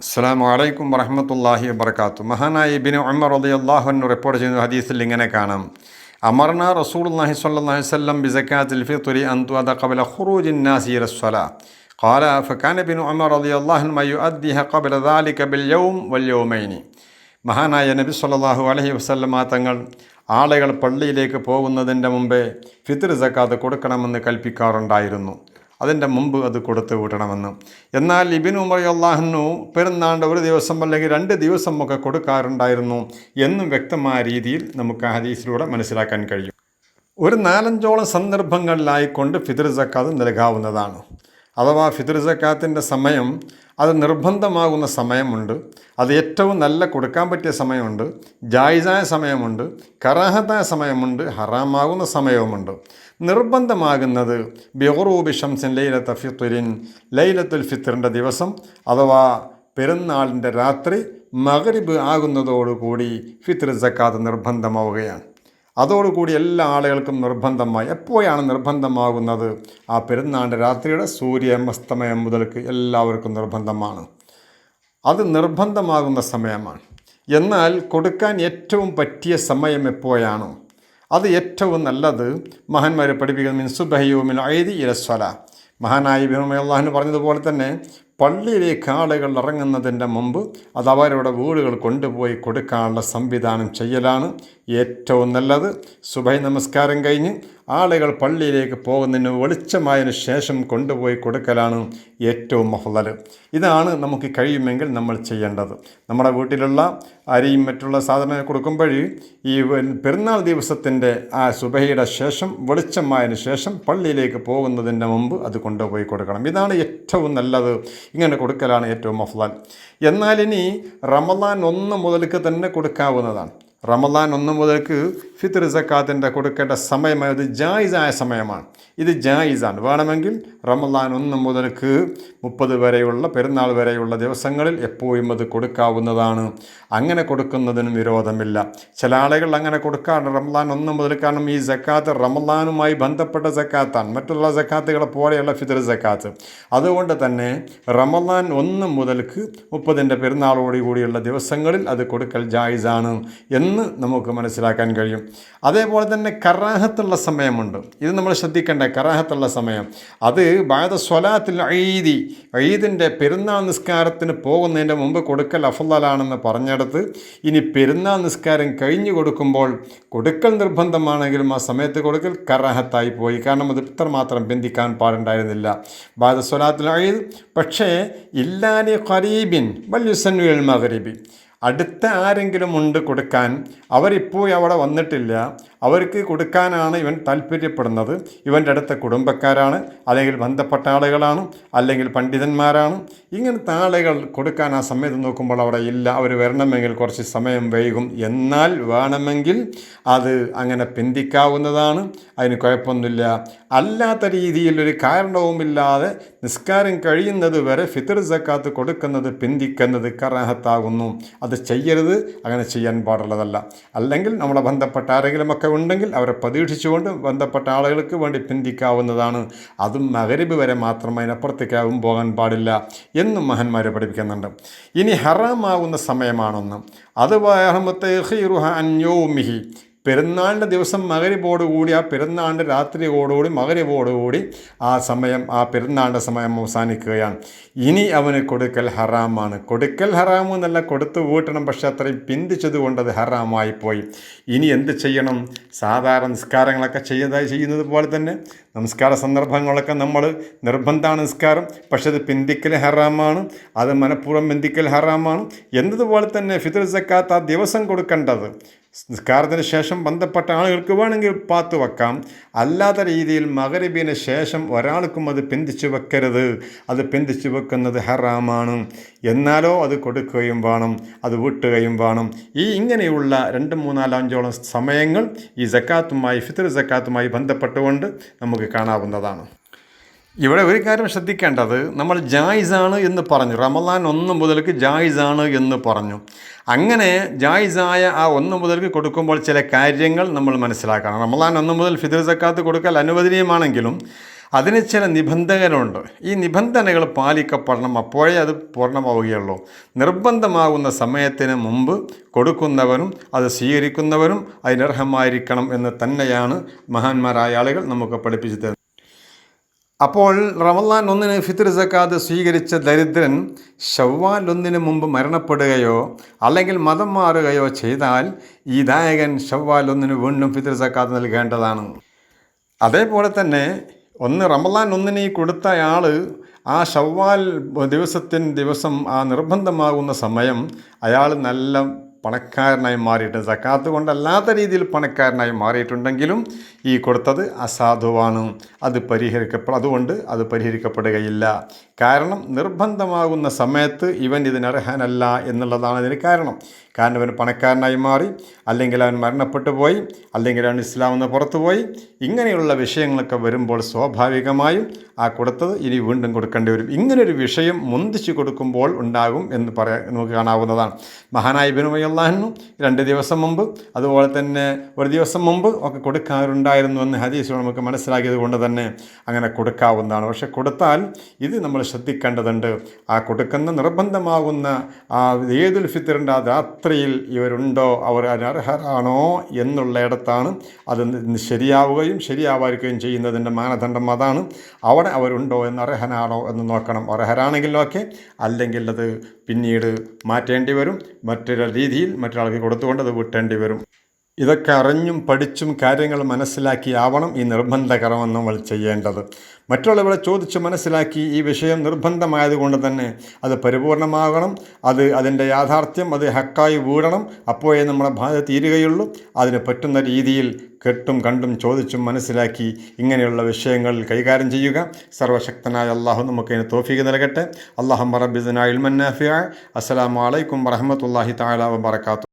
അസ്സാം വലൈക്കും വറഹമത്തല്ലാഹി വബർക്കാത്തു മഹാനായ ഇബിന് ഉമർ അലി അള്ളാഹുവിന് റിപ്പോർട്ട് ചെയ്യുന്ന ഹദീസിൽ ഇങ്ങനെ കാണാം അമർന റസൂൽ അള്ളാഹി സ്വല്ലല്ലാഹി വസല്ലം ബിസക്കാത്തിൽ ഫിത്തുരി അന്തു അദ കബല ഖുറൂജിൻ നാസി റസ്വല قال فكان ابن عمر رضي الله عنهما يؤديها قبل ذلك باليوم واليومين മഹാനായ നബി സല്ലല്ലാഹു അലൈഹി വസല്ലമ തങ്ങൾ ആളുകൾ പള്ളിയിലേക്ക് പോകുന്നതിൻ്റെ മുമ്പേ ഫിത്ർ സക്കാത്ത് കൊടുക്കണമെന്ന് കൽപ്പിക്കാറുണ്ടായിരുന്നു അതിന്റെ മുമ്പ് അത് കൊടുത്തു വിടണമെന്ന്. എന്നാൽ ഇബിൻ ഉമർ അള്ളാഹുനു പെരുന്നാണ്ട് ഒരു ദിവസം അല്ലെങ്കിൽ രണ്ട് ദിവസം ഒക്കെ കൊടുക്കാറുണ്ടായിരുന്നു എന്നും വ്യക്തമായ രീതിയിൽ നമുക്ക് ആ ഹദീസിലൂടെ മനസ്സിലാക്കാൻ കഴിയും. ഒരു നാലഞ്ചോളം സന്ദർഭങ്ങളിലായിക്കൊണ്ട് ഫിത്ർ സക്കാത്ത് നൽകാവുന്നതാണ്. അഥവാ ഫിത്ർ സക്കാത്തിന്റെ സമയം അത് നിർബന്ധമാകുന്ന സമയമുണ്ട്. അത് ഏറ്റവും നല്ല കൊടുക്കാൻ പറ്റിയ സമയമുണ്ട്. ജായിസായ സമയമുണ്ട്. കറാഹത്തായ സമയമുണ്ട്. ഹറാമാകുന്ന സമയവുമുണ്ട്. നിർബന്ധമാകുന്നത് ബിഹറൂബി ഷംസിൻ ലൈലത്ത ഫിത്തുരിൻ ലൈലത്തുൽ ഫിത്തറിന്റെ ദിവസം അഥവാ പെരുന്നാളിന്റെ രാത്രി മകരിബ് ആകുന്നതോടുകൂടി ഫിത്ർ സക്കാത്ത് നിർബന്ധമാവുകയാണ്. അതോടുകൂടി എല്ലാ ആളുകൾക്കും നിർബന്ധമായി എപ്പോഴാണ് നിർബന്ധമാകുന്നത്? ആ പെരുന്നാണ്ട് രാത്രിയുടെ സൂര്യമസ്തമയം മുതൽക്ക് എല്ലാവർക്കും നിർബന്ധമാണ്. അത് നിർബന്ധമാകുന്ന സമയമാണ്. എന്നാൽ കൊടുക്കാൻ ഏറ്റവും പറ്റിയ സമയം എപ്പോഴാണ്? അത് ഏറ്റവും നല്ലത് മഹാന്മാരെ പഠിപ്പിക്കുന്ന മിൻ ഐതി ഐദി ഇലസ്വല മഹാനായി ബിഹുമല്ലാഹിന് പറഞ്ഞതുപോലെ തന്നെ പള്ളിയിലേക്ക് ആളുകൾ ഇറങ്ങുന്നതിന്റെ മുമ്പ് അത് അവരുടെ വീടുകൾ കൊണ്ടുപോയി കൊടുക്കാനുള്ള സംവിധാനം ചെയ്യലാണ്. ഏറ്റവും നല്ലത്. സുബൈ നമസ്കാരം കഴിഞ്ഞ് ആളുകൾ പള്ളിയിലേക്ക് പോകുന്നതിന് വെളിച്ചമായതിന് ശേഷം കൊണ്ടുപോയി കൊടുക്കലാണ് ഏറ്റവും മഹുതൽ ഇതാണ് നമുക്ക് കഴിയുമെങ്കിൽ നമ്മൾ ചെയ്യേണ്ടത്. നമ്മുടെ വീട്ടിലുള്ള അരിയും മറ്റുള്ള സാധനങ്ങൾ കൊടുക്കുമ്പോൾ ഈ പെരുന്നാൾ ദിവസത്തിന്റെ ആ സുബഹയുടെ ശേഷം വെളിച്ചമായതിന് ശേഷം പള്ളിയിലേക്ക് പോകുന്നതിന്റെ മുമ്പ് അത് കൊണ്ടുപോയി കൊടുക്കണം. ഇതാണ് ഏറ്റവും നല്ലത്. ഇങ്ങനെ കൊടുക്കലാണ് ഏറ്റവും മഫ്ലാൽ എന്നാൽ ഇനി റമദാൻ ഒന്ന് മുതൽക്ക് തന്നെ കൊടുക്കാവുന്നതാണ്. റമദാൻ ഒന്ന് മുതൽക്ക് ഫിത്ർ സക്കാത്തിന്റെ കൊടുക്കേണ്ട സമയം അത് ജായിസായ സമയമാണ്. ഇത് ജായിസാണ്. വേണമെങ്കിൽ റമദാൻ ഒന്ന് മുതൽക്ക് മുപ്പത് വരെയുള്ള പെരുന്നാൾ വരെയുള്ള ദിവസങ്ങളിൽ എപ്പോഴും അത് കൊടുക്കാവുന്നതാണ്. അങ്ങനെ കൊടുക്കുന്നതിനും വിരോധമില്ല. ചില ആളുകൾ അങ്ങനെ കൊടുക്കാറുണ്ട്. റമദാൻ ഒന്ന് മുതൽ കാരണം ഈ സക്കാത്ത് റമദാനുമായി ബന്ധപ്പെട്ട സക്കാത്താണ്. മറ്റുള്ള സക്കാത്തുകളെ പോലെയുള്ള ഫിത്തർ സക്കാത്ത്. അതുകൊണ്ട് തന്നെ റമദാൻ ഒന്ന് മുതൽക്ക് മുപ്പതിന്റെ പെരുന്നാളോടുകൂടിയുള്ള ദിവസങ്ങളിൽ അത് കൊടുക്കൽ ജായിസാണ് എന്ന് നമുക്ക് മനസ്സിലാക്കാൻ കഴിയും. അതേപോലെ തന്നെ കറാഹത്തുള്ള സമയമുണ്ട്. ഇത് നമ്മൾ ശ്രദ്ധിക്കേണ്ട കറാഹത്തുള്ള സമയം. അത് ബാധ സ്വലാത്തിൽ ഈദി. ഈദിന്റെ പെരുന്നാൾ നിസ്കാരത്തിന് പോകുന്നതിന്റെ മുമ്പ് കൊടുക്കൽ അഫലാണെന്ന് പറഞ്ഞെടുത്ത് ഇനി പെരുന്നാൾ നിസ്കാരം കഴിഞ്ഞു കൊടുക്കുമ്പോൾ കൊടുക്കൽ നിർബന്ധമാണെങ്കിലും ആ സമയത്ത് കൊടുക്കൽ കറാഹത്തായി പോയി. കാരണം അത് ഇത്രമാത്രം ബന്ധിക്കാൻ പാടുണ്ടായിരുന്നില്ല. ബാധ സ്വലാത്തിൽ ഈദ്. പക്ഷേ ഇല്ലാനി ഖരീബിൻ വല്യുസന്നുൽ മഗരീബി. അടുത്ത ആരെങ്കിലും ഉണ്ട് കൊടുക്കാൻ അവരിപ്പോൾ അവിടെ വന്നിട്ടില്ല. അവർക്ക് കൊടുക്കാനാണ് ഇവൻ താല്പര്യപ്പെടുന്നത്. ഇവന്റെ അടുത്ത കുടുംബക്കാരാണ് അല്ലെങ്കിൽ ബന്ധപ്പെട്ട ആളുകളാണ് അല്ലെങ്കിൽ പണ്ഡിതന്മാരാണ്. ഇങ്ങനത്തെ ആളുകൾ കൊടുക്കാൻ ആ സമയത്ത് നോക്കുമ്പോൾ അവിടെ ഇല്ല അവർ വരണമെങ്കിൽ കുറച്ച് സമയം വൈകും. എന്നാൽ വേണമെങ്കിൽ അത് അങ്ങനെ പിന്തിക്കാവുന്നതാണ്. അതിന് കുഴപ്പമൊന്നുമില്ല. അല്ലാത്ത രീതിയിൽ ഒരു കാരണവുമില്ലാതെ നിസ്കാരം കഴിയുന്നത് വരെ ഫിത്തർ സക്കാത്ത് കൊടുക്കുന്നത് പിന്തിക്കുന്നത് കറാഹത്താകുന്നു. അത് ചെയ്യരുത് അങ്ങനെ ചെയ്യാൻ പാടുള്ളതല്ല. അല്ലെങ്കിൽ നമ്മളെ ബന്ധപ്പെട്ട ആരെങ്കിലുമൊക്കെ ഉണ്ടെങ്കിൽ അവരെ പ്രതീക്ഷിച്ചുകൊണ്ട് ബന്ധപ്പെട്ട ആളുകൾക്ക് വേണ്ടി പിന്തിക്കാവുന്നതാണ്. അതും മകരിബ് വരെ മാത്രം അതിനപ്പുറത്തേക്കാവും പോകാൻ പാടില്ല എന്നും മഹന്മാരെ പഠിപ്പിക്കുന്നുണ്ട്. ഇനി ഹറാമാവുന്ന സമയമാണൊന്ന്. അത് വഹമത്തെ അന്യോമിഹി പെരുന്നാളിന്റെ ദിവസം മകരിബോടുകൂടി ആ പെരുന്നാളിന്റെ രാത്രിയോടുകൂടി മകരിബോടുകൂടി ആ സമയം ആ പെരുന്നാളിന്റെ സമയം അവസാനിക്കുകയാണ്. ഇനി അവന് കൊടുക്കൽ ഹറാമാണ്. കൊടുക്കൽ ഹറാം എന്നല്ല കൊടുത്തു വീട്ടണം പക്ഷെ അത്രയും പിന്തിച്ചത് കൊണ്ട് അത് ഹറാമായി പോയി. ഇനി എന്ത് ചെയ്യണം? സാധാരണ നിസ്കാരങ്ങളൊക്കെ ചെയ്തതായി ചെയ്യുന്നത് പോലെ തന്നെ നമസ്കാര സന്ദർഭങ്ങളൊക്കെ നമ്മൾ നിർബന്ധമാണ് നിസ്കാരം പക്ഷെ അത് പിന്തിക്കൽ ഹറാമാണ്. അത് മനഃപൂർവം പിന്തിക്കൽ ഹറാമാണ്. എന്നതുപോലെ തന്നെ ഫിത്ർ സക്കാത്ത് ആ ദിവസം കൊടുക്കേണ്ടത് നിസ്കാരത്തിന് ശേഷം ബന്ധപ്പെട്ട ആളുകൾക്ക് വേണമെങ്കിൽ പാത്തു വെക്കാം. അല്ലാത്ത രീതിയിൽ മകരബിന് ശേഷം ഒരാൾക്കും അത് പിന്തിച്ചു വെക്കരുത്. അത് പിന്തിച്ചു വെക്കുന്നത് ഹറാമാണ്. എന്നാലോ അത് കൊടുക്കുകയും വേണം അത് വിട്ടുകയും വേണം. ഈ ഇങ്ങനെയുള്ള രണ്ട് മൂന്നാലഞ്ചോളം സമയങ്ങൾ ഈ സക്കാത്തുമായി ഫിത്തർ സക്കാത്തുമായി ബന്ധപ്പെട്ടുകൊണ്ട് നമുക്ക് കാണാവുന്നതാണ്. ഇവിടെ ഒരു കാര്യം ശ്രദ്ധിക്കേണ്ടത് നമ്മൾ ജായിസാണ് എന്ന് പറഞ്ഞു. റമദാൻ ഒന്ന് മുതൽക്ക് ജായിസാണ് എന്ന് പറഞ്ഞു. അങ്ങനെ ജായിസായ ആ ഒന്ന് മുതൽക്ക് കൊടുക്കുമ്പോൾ ചില കാര്യങ്ങൾ നമ്മൾ മനസ്സിലാക്കണം. റമദാൻ ഒന്ന് മുതൽ ഫിദർ സക്കാത്ത് കൊടുക്കൽ അനുവദനീയമാണെങ്കിലും അതിന് ചില നിബന്ധനകളുണ്ട്. ഈ നിബന്ധനകൾ പാലിക്കപ്പെടണം അപ്പോഴേ അത് പൂർണമാവുകയുള്ളൂ. നിർബന്ധമാകുന്ന സമയത്തിന് മുമ്പ് കൊടുക്കുന്നവരും അത് സ്വീകരിക്കുന്നവരും അതിനർഹമായിരിക്കണം എന്ന് തന്നെയാണ് മഹാന്മാരായ ആളുകൾ നമുക്ക് പഠിപ്പിച്ചു തരുന്നത്. അപ്പോൾ റമദാൻ ഒന്നിന് ഫിത്ർ സക്കാത്ത് സ്വീകരിച്ച ദരിദ്രൻ ഷവ്വാൽ ഒന്നിന് മുമ്പ് മരണപ്പെടുകയോ അല്ലെങ്കിൽ മതം മാറുകയോ ചെയ്താൽ ഈ ദായകൻ ഷവ്വാൽ ഒന്നിന് വീണ്ടും ഫിത്ർ സക്കാത്ത് നൽകേണ്ടതാണ്. അതേപോലെ തന്നെ ഒന്ന് റമദാൻ ഒന്നിന് കൊടുത്തയാൾ ആ ഷവ്വാൽ ദിവസത്തിന് ദിവസം ആ നിർബന്ധമാകുന്ന സമയം അയാൾ നല്ല പണക്കാരനായി മാറിയിട്ട് സക്കാത്ത് കൊണ്ടല്ലാത്ത രീതിയിൽ പണക്കാരനായി മാറിയിട്ടുണ്ടെങ്കിലും ഈ കൊടുത്തത് അസാധുവാണ്. അത് പരിഹരിക്കപ്പെ അതുകൊണ്ട് അത് പരിഹരിക്കപ്പെടുകയില്ല. കാരണം നിർബന്ധമാകുന്ന സമയത്ത് ഇവൻ ഇതിനർഹനല്ല എന്നുള്ളതാണ് ഇതിന് കാരണം. കാരണം ഇവൻ പണക്കാരനായി മാറി അല്ലെങ്കിൽ അവൻ മരണപ്പെട്ടു പോയി അല്ലെങ്കിൽ അവൻ ഇസ്ലാം നിന്ന് പുറത്തുപോയി ഇങ്ങനെയുള്ള വിഷയങ്ങളൊക്കെ വരുമ്പോൾ സ്വാഭാവികമായും ആ കൊടുത്തത് ഇനി വീണ്ടും കൊടുക്കേണ്ടി വരും. ഇങ്ങനൊരു വിഷയം മുന്തിച്ചു കൊടുക്കുമ്പോൾ ഉണ്ടാകും എന്ന് പറയാൻ നമുക്ക് കാണാവുന്നതാണ്. മഹാനായ ബിനുമയല്ലാഹനു രണ്ട് ദിവസം മുമ്പ് അതുപോലെ തന്നെ ഒരു ദിവസം മുമ്പ് ഒക്കെ കൊടുക്കാറുണ്ടായിരുന്നു എന്ന് ഹദീസ് നമുക്ക് മനസ്സിലാക്കിയത് കൊണ്ട് തന്നെ അങ്ങനെ കൊടുക്കാവുന്നതാണ്. പക്ഷെ കൊടുത്താൽ ഇത് നമ്മൾ ശ്രദ്ധിക്കേണ്ടതുണ്ട്. ആ കൊടുക്കുന്ന നിർബന്ധമാകുന്ന ആ ഏതുൽ ഫിത്തറിന്റെ ആ രാത്രിയിൽ ഇവരുണ്ടോ അവർ അനർഹരാണോ എന്നുള്ളയിടത്താണ് അത് ശരിയാവുകയും ശരിയാവാതിരിക്കുകയും ചെയ്യുന്നതിന്റെ മാനദണ്ഡം അതാണ്. അവിടെ അവരുണ്ടോ എന്ന് അർഹനാണോ എന്ന് നോക്കണം. അർഹരാണെങ്കിലൊക്കെ അല്ലെങ്കിൽ അത് പിന്നീട് മാറ്റേണ്ടി വരും. മറ്റൊരു രീതിയിൽ മറ്റൊരാൾക്ക് കൊടുത്തുകൊണ്ട് അത് വിട്ടേണ്ടി വരും ഇതൊക്കെ അറിഞ്ഞും പഠിച്ചും കാര്യങ്ങൾ മനസ്സിലാക്കിയാവണം ഈ നിർബന്ധ കർമ്മം നമ്മൾ ചെയ്യേണ്ടത്. മറ്റുള്ളവരെ ചോദിച്ച് മനസ്സിലാക്കി ഈ വിഷയം നിർബന്ധമായതുകൊണ്ട് തന്നെ അത് പരിപൂർണമാകണം. അത് അതിന്റെ യാഥാർത്ഥ്യം അത് ഹക്കായി വീഴണം അപ്പോഴേ നമ്മുടെ ബാധ തീരുകയുള്ളൂ. അതിന് പറ്റുന്ന രീതിയിൽ കെട്ടും കണ്ടും ചോദിച്ചും മനസ്സിലാക്കി ഇങ്ങനെയുള്ള വിഷയങ്ങൾ കൈകാര്യം ചെയ്യുക. സർവശക്തനായ അള്ളാഹു നമുക്കതിന് തോഫീക്ക് നൽകട്ടെ. അള്ളാഹു റബ്ബിസിനാ ഇൽമന്നാഫിയ അസ്സലാമു അലൈക്കും വറഹമത്തല്ലാഹി താല വബർക്കാത്തു